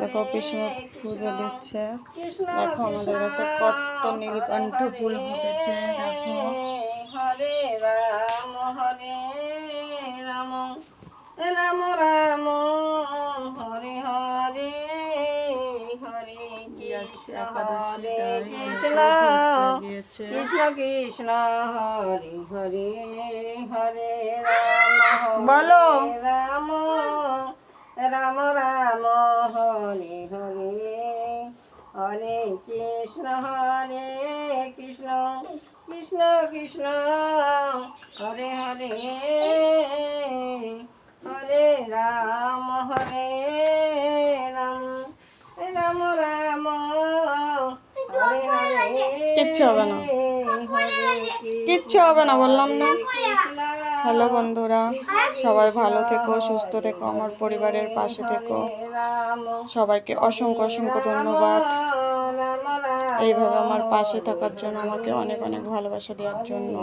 দেখো পিসমা পুজো দিচ্ছে। দেখো আমাদের কাছে কত নীলকণ্ঠ ফুল ফুটেছে দেখো। হরে রাম হরে রাম রাম রাম হরে হরে হরে কৃষ্ণ হরে কৃষ্ণ গিয়েছে কৃষ্ণ কৃষ্ণ হরে হরে হরে রাম বলো। রাম রাম হরে হরে হরে কৃষ্ণ হরে কৃষ্ণ কৃষ্ণ কৃষ্ণ হরে হরে হরে রাম হরে রাম রাম রাম হরে হরে কিচ্ছু হবে না। কিচ্ছু হবে না বললাম না হ্যালো বন্ধুরা, সবাই ভালো থেকো, সুস্থ থেকো, আমার পরিবারের পাশে থেকো। সবাইকে অসংখ্য অসংখ্য ধন্যবাদ। এইভাবে আমার পাশে থাকার জন্য, আমাকে অনেক অনেক ভালোবাসা দেওয়ার জন্য।